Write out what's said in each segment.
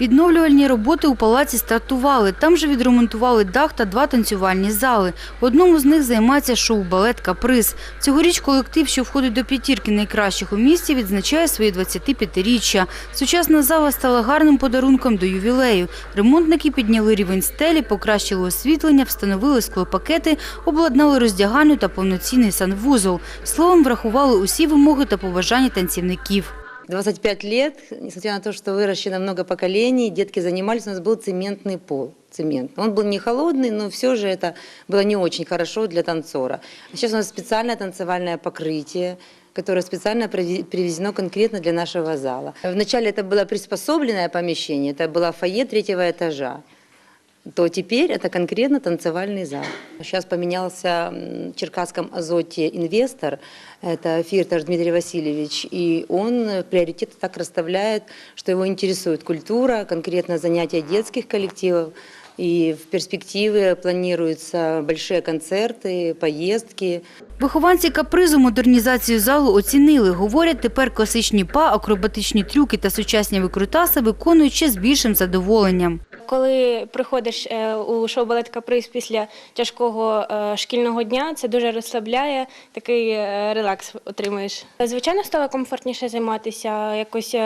Відновлювальні роботи у палаці стартували. Там же відремонтували дах та два танцювальні зали. В одному з них займається шоу-балет «Каприз». Цьогоріч колектив, що входить до п'ятірки найкращих у місті, відзначає своє 25-річчя. Сучасна зала стала гарним подарунком до ювілею. Ремонтники підняли рівень стелі, покращили освітлення, встановили склопакети, обладнали роздягальню та повноцінний санвузол. Словом, врахували усі вимоги та побажання танцівників. 25 лет, несмотря на то, что выращено много поколений, детки занимались, у нас был цементный пол. Цемент. Он был не холодный, но все же это было не очень хорошо для танцора. Сейчас у нас специальное танцевальное покрытие, которое специально приве- привезено конкретно для нашего зала. Вначале это было приспособленное помещение, это было фойе третьего этажа то теперь это конкретно танцевальный зал. Сейчас поменялся в Черкасском Азоте инвестор, это Фирташ Дмитрий Васильевич, и он приоритеты так расставляет, что его интересует культура, конкретно занятия детских коллективов, и в перспективе планируются большие концерты, поездки. Вихованці капризу модернізацію залу оцінили. Говорять, тепер класичні па, акробатичні трюки та сучасні викрутаси виконують ще з більшим задоволенням. Коли приходиш е, у шоу-балет Каприз після тяжкого е, шкільного дня, це дуже розслабляє, такий е, релакс отримуєш. Звичайно, стало комфортніше займатися, якось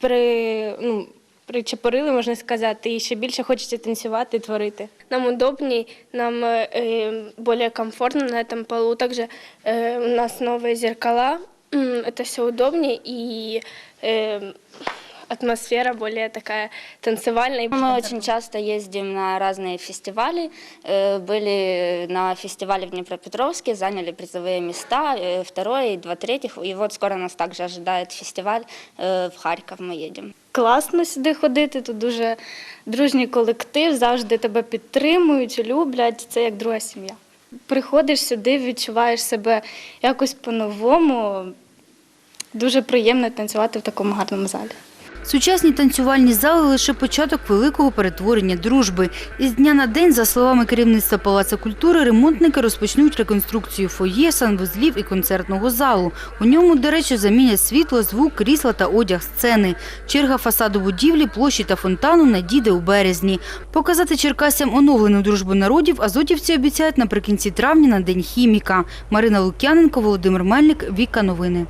при, ну, причепорили, можна сказати, і ще більше хочеться танцювати, творити. Нам удобней, нам э, более комфортно на этом полу. Также э, у нас новые зеркала, М, это все удобнее и э, атмосфера более такая танцевальная. Мы очень часто ездим на разные фестивали. Э, Были на фестивале в Днепропетровске, заняли призовые места, э, второе и два третьих. И вот скоро нас также ожидает фестиваль э, в Харьков мы едем. класно сюди ходити. Тут дуже дружній колектив, завжди тебе підтримують, люблять. Це як друга сім'я. Приходиш сюди, відчуваєш себе якось по-новому. Дуже приємно танцювати в такому гарному залі. Сучасні танцювальні зали – лише початок великого перетворення дружби. Із дня на день, за словами керівництва Палацу культури, ремонтники розпочнуть реконструкцію фоє, санвузлів і концертного залу. У ньому, до речі, замінять світло, звук, крісла та одяг сцени. Черга фасаду будівлі, площі та фонтану надійде у березні. Показати черкасям оновлену дружбу народів азотівці обіцяють наприкінці травня на День хіміка. Марина Лук'яненко, Володимир Мельник, Віка Новини.